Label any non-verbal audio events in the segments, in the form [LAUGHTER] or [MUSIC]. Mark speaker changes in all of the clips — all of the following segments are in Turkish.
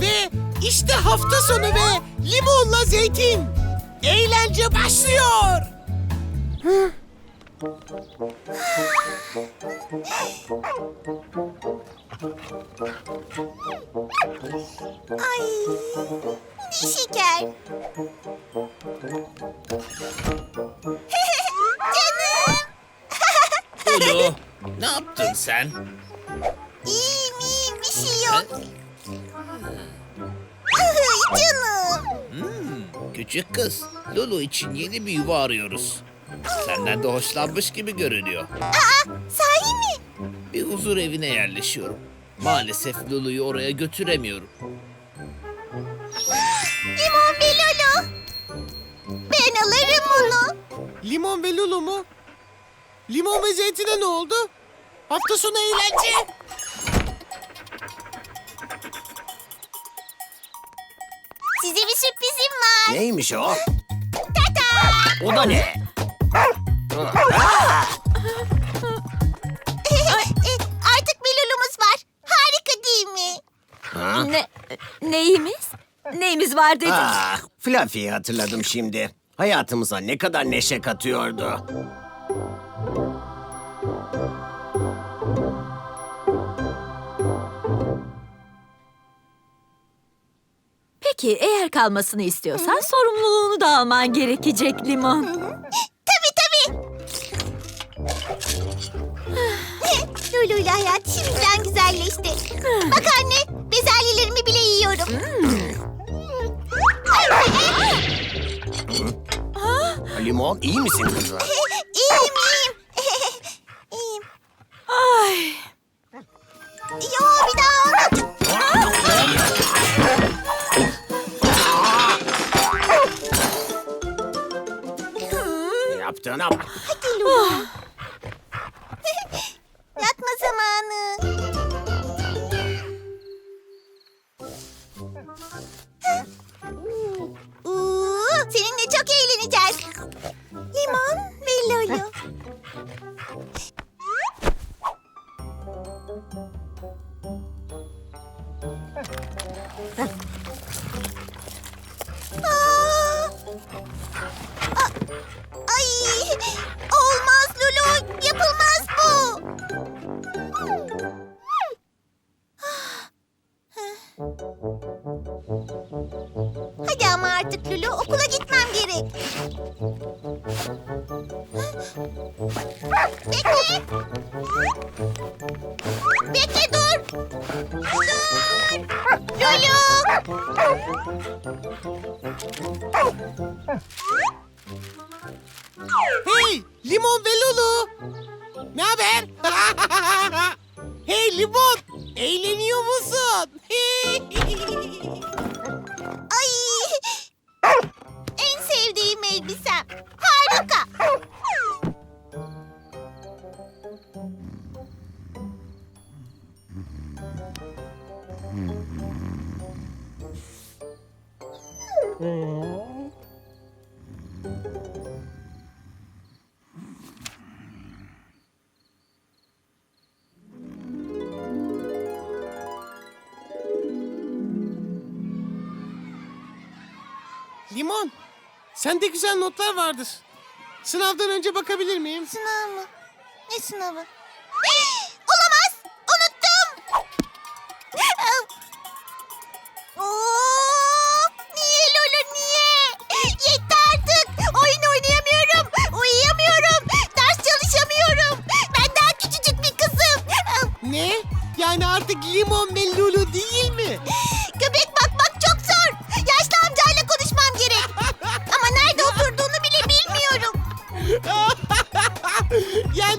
Speaker 1: Ve işte hafta sonu ve limonla zeytin. Eğlence başlıyor.
Speaker 2: Ay ne şeker. [LAUGHS] Canım.
Speaker 3: Lulu, [LAUGHS] ne yaptın sen?
Speaker 2: İyiyim iyiyim bir şey yok. Canım.
Speaker 3: Küçük kız, Lulu için yeni bir yuva arıyoruz. Senden de hoşlanmış gibi görünüyor.
Speaker 2: Aa, sahi mi?
Speaker 3: Bir huzur evine yerleşiyorum. Maalesef Lulu'yu oraya götüremiyorum.
Speaker 2: Limon ve Lolo. Ben alırım onu.
Speaker 1: Limon ve Lulu mu? Limon ve zeytine ne oldu? Hafta sonu eğlence.
Speaker 4: Neymiş o?
Speaker 2: Tata.
Speaker 4: O da ne? [LAUGHS]
Speaker 2: Artık bir Lulu'muz var. Harika değil mi?
Speaker 4: Ha?
Speaker 5: Ne, neyimiz? Neyimiz var dedin?
Speaker 4: Ah, Fluffy'yi hatırladım şimdi. Hayatımıza ne kadar neşe katıyordu.
Speaker 5: Peki eğer kalmasını istiyorsan sorumluluğunu da alman gerekecek Limon.
Speaker 2: Tabii tabii. [SIGHS] Lulu'yla hayat şimdiden güzelleşti. [SIGHS] Bak anne, bezelyelerimi bile yiyorum.
Speaker 4: Limon iyi misin kızım? [LAUGHS]
Speaker 2: Aa! Lulu.
Speaker 1: Ne haber? [LAUGHS] hey Limon. Eğleniyor musun? [LAUGHS]
Speaker 2: Ay! En sevdiğim elbisem. Harika.
Speaker 1: Limon. Sende güzel notlar vardır. Sınavdan önce bakabilir miyim?
Speaker 2: Sınav mı? Ne sınavı?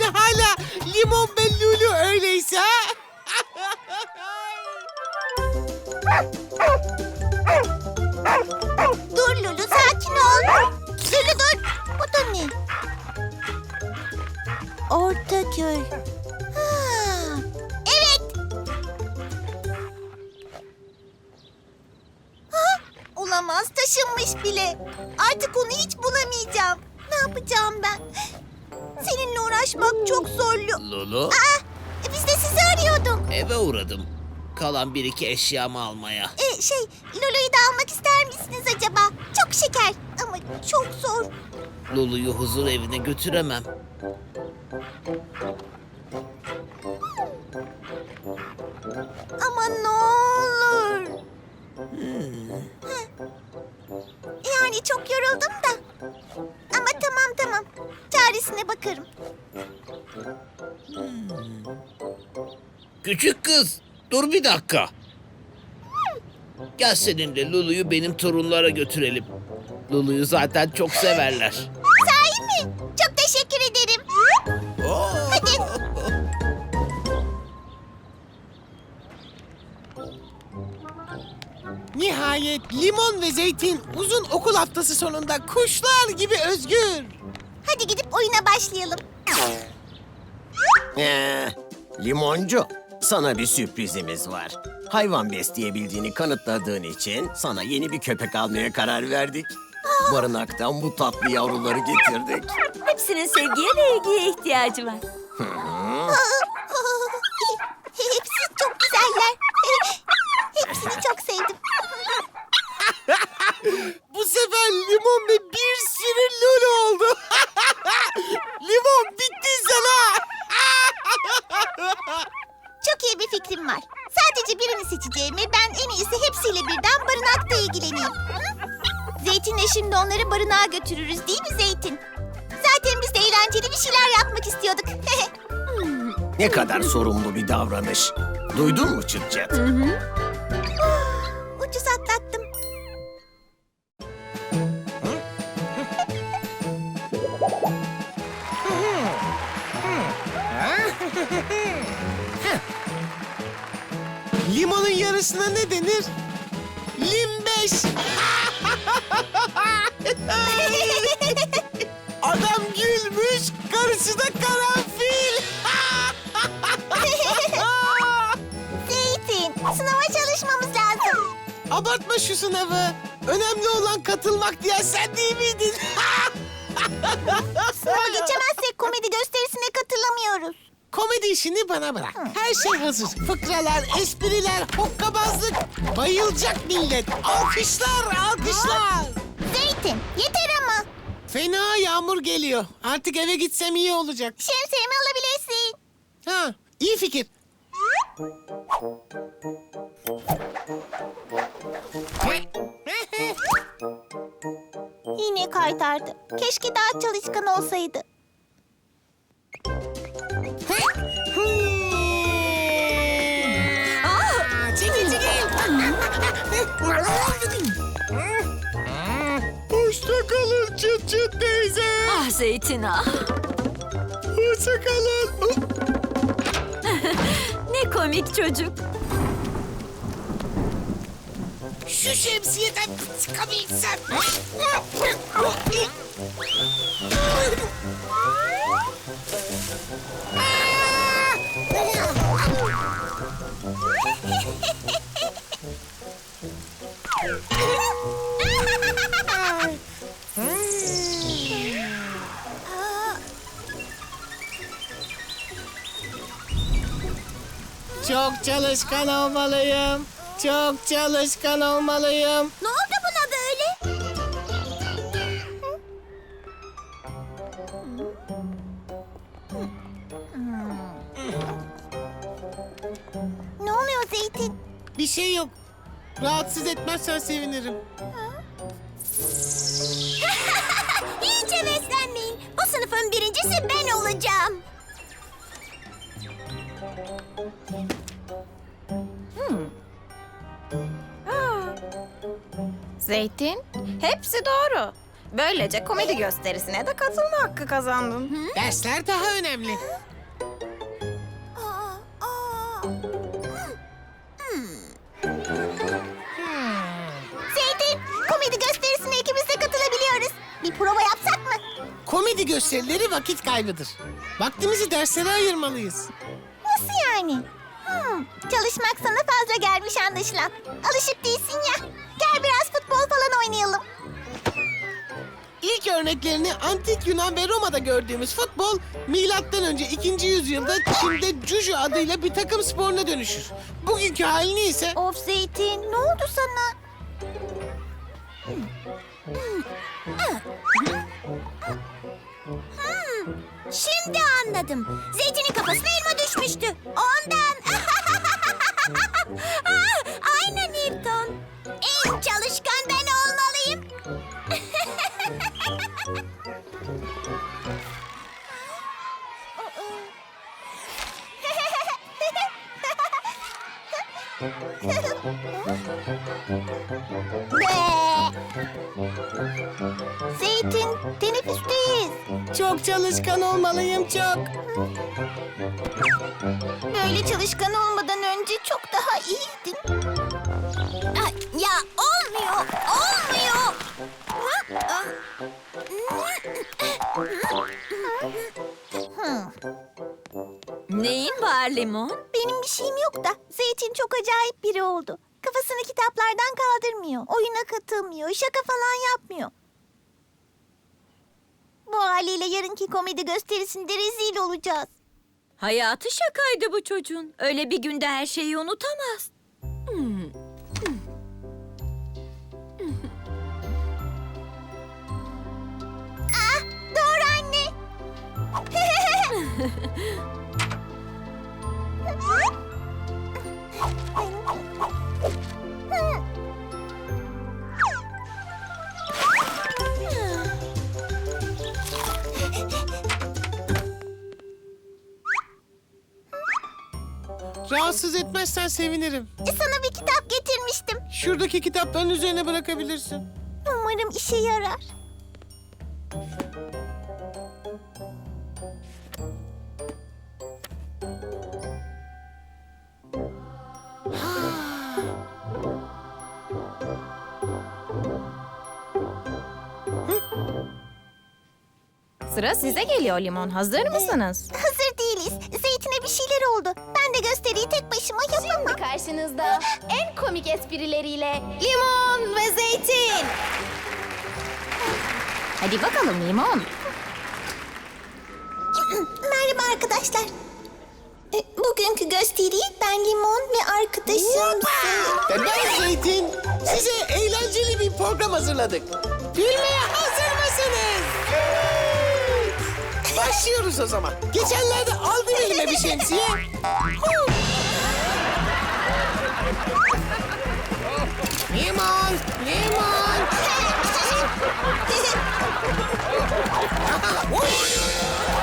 Speaker 1: Yani hala Limon ve Lulu öyleyse?
Speaker 2: Dur Lulu sakin ol. Lulu dur. Bu da ne? Ortaköy. Ha, evet. Ha, olamaz taşınmış bile. Artık onu hiç bulamayacağım. Ne yapacağım ben? Uğraşmak çok zorlu.
Speaker 3: Lulu,
Speaker 2: Aa, biz de sizi arıyorduk.
Speaker 3: eve uğradım. Kalan bir iki eşyamı almaya.
Speaker 2: Ee, şey, Lulu'yu da almak ister misiniz acaba? Çok şeker ama çok zor.
Speaker 3: Lulu'yu huzur evine götüremem.
Speaker 2: Ama ne olur. Heh. Yani çok yoruldum da. Ama tamam tamam. Çaresine bakarım.
Speaker 3: Küçük kız, dur bir dakika. Gel seninle Lulu'yu benim torunlara götürelim. Lulu'yu zaten çok severler.
Speaker 1: Nihayet limon ve zeytin uzun okul haftası sonunda kuşlar gibi özgür.
Speaker 2: Hadi gidip oyuna başlayalım.
Speaker 4: Ee, limoncu, sana bir sürprizimiz var. Hayvan besleyebildiğini kanıtladığın için sana yeni bir köpek almaya karar verdik. Barınaktan bu tatlı yavruları getirdik.
Speaker 5: Hepsinin sevgiye ve ilgiye ihtiyacı var.
Speaker 2: Hepsi çok güzeller. Hepsini çok sevdim.
Speaker 1: Bu sefer limon ve bir sürü lulu oldu. [LAUGHS] limon bittin sana. [LAUGHS]
Speaker 2: Çok iyi bir fikrim var. Sadece birini seçeceğim ve ben en iyisi hepsiyle birden barınakta ilgileneyim. Hı? Zeytin'le şimdi onları barınağa götürürüz değil mi Zeytin? Zaten biz de eğlenceli bir şeyler yapmak istiyorduk. [LAUGHS]
Speaker 4: Ne kadar sorumlu bir davranış. Duydun mu çıt çıt?
Speaker 2: Ucuz
Speaker 1: Limonun yarısına ne denir? Limbeş. [LAUGHS] Adam gülmüş, karısı da karanfil. [LAUGHS]
Speaker 2: Zeytin, sınava çalışmamız lazım.
Speaker 1: Abartma şu sınavı. Önemli olan katılmak diye sen değil miydin? [LAUGHS]
Speaker 2: Sınavı geçemezsek komedi gösterisine katılamıyoruz.
Speaker 1: Komedi işini bana bırak. Her şey hazır. Fıkralar, espriler, hokkabazlık. Bayılacak millet. Alkışlar, alkışlar.
Speaker 2: Zeytin, yeter ama.
Speaker 1: Fena yağmur geliyor. Artık eve gitsem iyi olacak.
Speaker 2: Şemsiyemi alabilirsin.
Speaker 1: Ha, iyi fikir.
Speaker 2: Yine kaytardı. Keşke daha çalışkan olsaydı.
Speaker 1: Aa, çekil çekil. Hoşça kalın çıt çıt teyze.
Speaker 5: Ah Zeytin ah.
Speaker 1: Hoşça kalın. [LAUGHS]
Speaker 5: Ne komik çocuk.
Speaker 1: Şu şemsiyeden çıkabilsem. Çok çalışkan olmalıyım. Çok çalışkan olmalıyım. Bir şey yok. Rahatsız etmezsen sevinirim. [LAUGHS]
Speaker 2: Hiç heveslenmeyin. Bu sınıfın birincisi ben olacağım.
Speaker 6: Zeytin, hepsi doğru. Böylece komedi gösterisine de katılma hakkı kazandın.
Speaker 1: Dersler daha önemli. Gösterileri vakit kaybıdır. Vaktimizi derslere ayırmalıyız.
Speaker 2: Nasıl yani? Hmm, çalışmak sana fazla gelmiş anlaşılan. Alışık değilsin ya. Gel biraz futbol falan oynayalım.
Speaker 1: İlk örneklerini Antik Yunan ve Roma'da gördüğümüz futbol, milattan önce 2. yüzyılda Çin'de Juju adıyla bir takım sporuna dönüşür. Bugünkü halini ise
Speaker 2: Of Zeytin ne oldu sana? Hmm, Şimdi anladım. Zeytinin kafasına elma düşmüştü. Ondan. [LAUGHS] Aynen Newton. En çalışkan Zeytin, teneffüsteyiz.
Speaker 1: çok çalışkan olmalıyım çok.
Speaker 2: Böyle çalışkan olmadan önce çok daha iyiydin. Ay, ya olmuyor, olmuyor.
Speaker 5: Neyin var limon?
Speaker 2: Oyuna katılmıyor, şaka falan yapmıyor. Bu haliyle yarınki komedi gösterisinde rezil olacağız.
Speaker 5: Hayatı şakaydı bu çocuğun. Öyle bir günde her şeyi unutamaz.
Speaker 2: Doğru anne. [LAUGHS]
Speaker 1: Rahatsız etmezsen sevinirim.
Speaker 2: Sana bir kitap getirmiştim.
Speaker 1: Şuradaki kitapların üzerine bırakabilirsin.
Speaker 2: Umarım işe yarar.
Speaker 6: Sıra size geliyor limon. Hazır mısınız?
Speaker 2: Hazır değiliz. Zeytin'e bir şeyler oldu. Gösteriyi tek başıma yapamam.
Speaker 7: Şimdi karşınızda en komik esprileriyle
Speaker 6: Limon ve zeytin. Hadi bakalım limon.
Speaker 2: Merhaba arkadaşlar. E, Bugünkü gösteriyi ben Limon ve arkadaşım...
Speaker 1: Ve ben Zeytin size eğlenceli bir program hazırladık. Gülmeye Başlıyoruz o zaman. Geçenlerde aldım elime bir şemsiye. Limon, limon. [LAUGHS]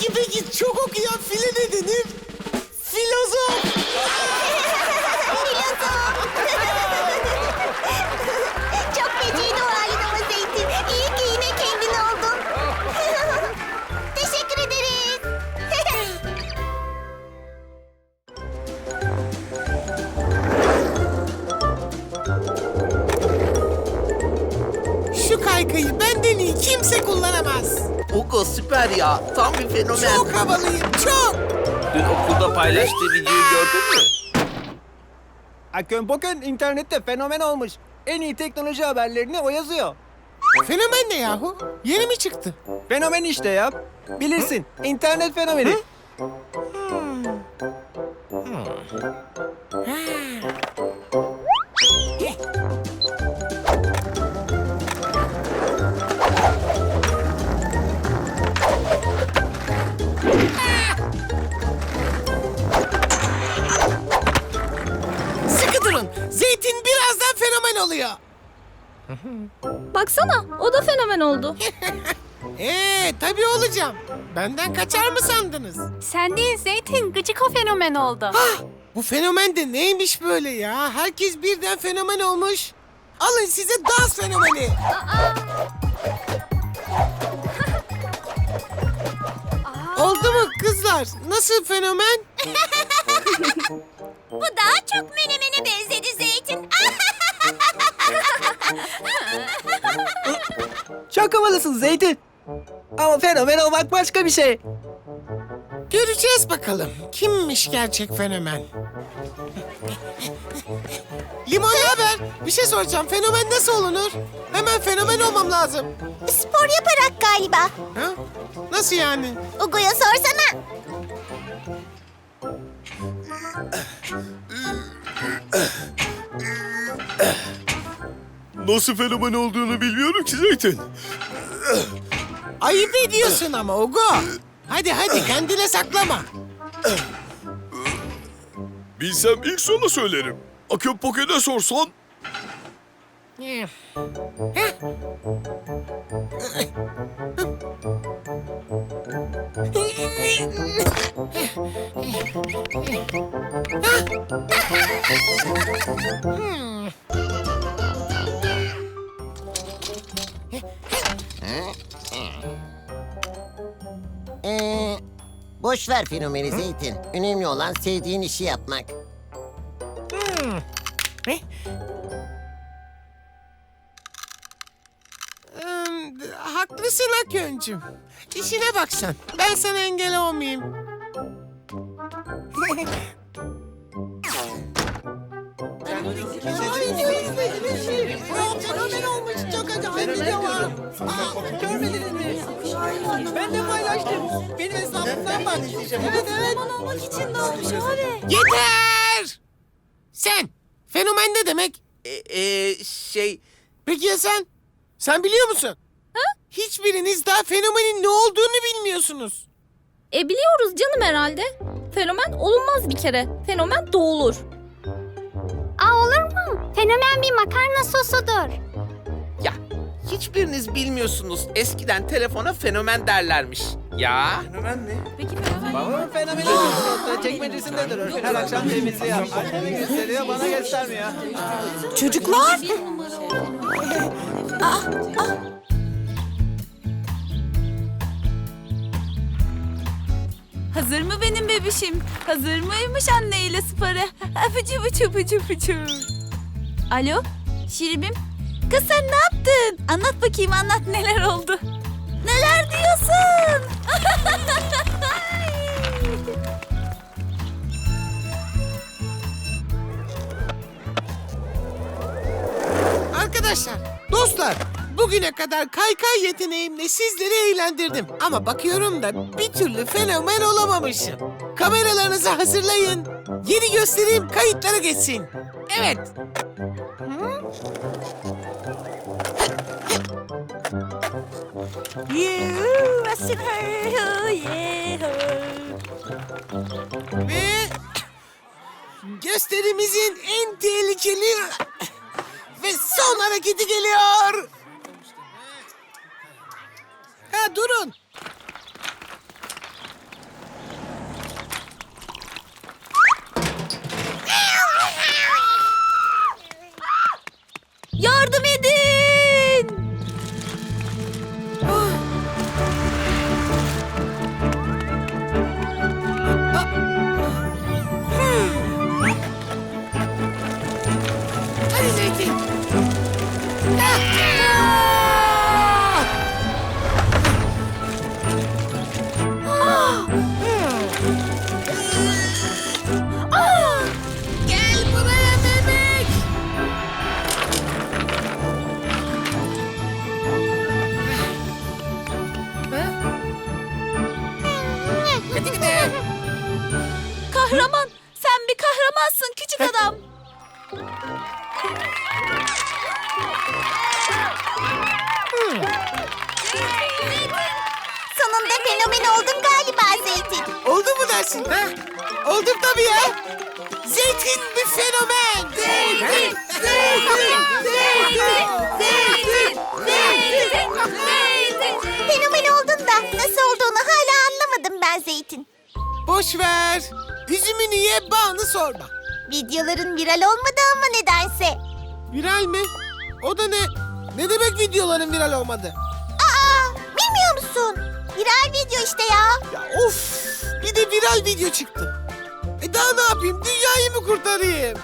Speaker 1: Peki peki çok okuyan file ne denir?
Speaker 3: Bir fenomen.
Speaker 1: Çok havalıyım çok.
Speaker 3: Dün okulda paylaştığı videoyu gördün mü?
Speaker 8: Akön Bokön internette fenomen olmuş. En iyi teknoloji haberlerini o yazıyor.
Speaker 1: Fenomen ne yahu? Yeni mi çıktı?
Speaker 8: Fenomen işte ya. Bilirsin. internet fenomeni.
Speaker 1: Sıkı oluyor.
Speaker 6: Baksana o da fenomen oldu. [LAUGHS]
Speaker 1: Ee tabii olacağım. Benden kaçar mı sandınız?
Speaker 7: sen değil Zeytin gıcık o fenomen oldu.
Speaker 1: Hah, [GASPS] bu fenomen de neymiş böyle ya? Herkes birden fenomen olmuş. Alın size dans fenomeni. [LAUGHS] Oldu mu kızlar? Nasıl fenomen? [LAUGHS]
Speaker 2: Bu daha çok menemene benzedi Zeytin.
Speaker 8: Çok havalısın Zeytin. Ama fenomen olmak başka bir şey.
Speaker 1: Göreceğiz bakalım. Kimmiş gerçek fenomen? Limon ne haber? Bir şey soracağım. Fenomen nasıl olunur? Hemen fenomen olmam lazım.
Speaker 2: Spor yaparak galiba.
Speaker 1: Ha? Nasıl yani?
Speaker 2: Ugo'ya sorsana. [LAUGHS]
Speaker 9: Nasıl fenomen olduğunu bilmiyorum ki Zeytin.
Speaker 1: Ayıp ediyorsun ama Ogo. Hadi hadi kendine saklama.
Speaker 9: Bilsem ilk sana söylerim. Akın Poke'de sorsan
Speaker 1: Heh.
Speaker 4: Ee, boş ver fenomeni Zeytin. Önemli olan sevdiğin işi yapmak.
Speaker 1: Ee, haklısın Akıncığım. İşine bak sen. Ben sana engel olmayayım. [LAUGHS]
Speaker 8: görmediniz mi? Ben de paylaştım. Benim hesabımdan bak. Evet evet.
Speaker 2: olmak için ne olmuş abi?
Speaker 1: Yeter! Sen. Fenomen ne demek?
Speaker 3: Ee, şey...
Speaker 1: Peki ya sen? Sen biliyor musun? Hiçbiriniz daha fenomenin ne olduğunu bilmiyorsunuz.
Speaker 7: E biliyoruz canım herhalde. Fenomen olunmaz bir kere. Fenomen doğulur.
Speaker 2: Aa olur mu? Fenomen bir makarna sosudur.
Speaker 3: Hiçbiriniz bilmiyorsunuz. Eskiden telefona fenomen derlermiş. Ya. Fenomen ne?
Speaker 8: Babamın fenomeni oldu. Çekmecesinde durur. Her akşam temizliyor. Anneme gösteriyor bana göstermiyor.
Speaker 5: Çocuklar!
Speaker 10: Hazır mı benim bebişim? Hazır mıymış anneyle spora? Öpücü bıçı bıçı bıçı. Alo, Şirimim. Kız sen ne yaptın? Anlat bakayım anlat neler oldu? Neler diyorsun? [LAUGHS]
Speaker 1: Arkadaşlar, dostlar, bugüne kadar kaykay yeteneğimle sizleri eğlendirdim. Ama bakıyorum da bir türlü fenomen olamamışım. Kameralarınızı hazırlayın. Yeni gösterim kayıtlara geçsin. Evet.
Speaker 10: Yuhuu, asın hır, yehu.
Speaker 1: Ve gösterimizin en tehlikeli ve son hareketi geliyor. Ha durun.
Speaker 10: Yardım Kahraman, sen bir kahramansın küçük adam.
Speaker 2: Sonunda fenomen oldun galiba Zeytin.
Speaker 1: Oldu mu dersin? Ha? Oldum tabii ya. Zeytin bir fenomen. Zeytin, zeytin, zeytin, zeytin,
Speaker 2: Fenomen oldun da nasıl olduğunu hala anlamadım ben Zeytin.
Speaker 1: Boş ver. Üzümünü ye, bağını sorma.
Speaker 2: Videoların viral olmadı ama nedense.
Speaker 1: Viral mi? O da ne? Ne demek videoların viral olmadı?
Speaker 2: Aa, bilmiyor musun? Viral video işte ya.
Speaker 1: Ya of! Bir de viral video çıktı. E daha ne yapayım? Dünyayı mı kurtarayım?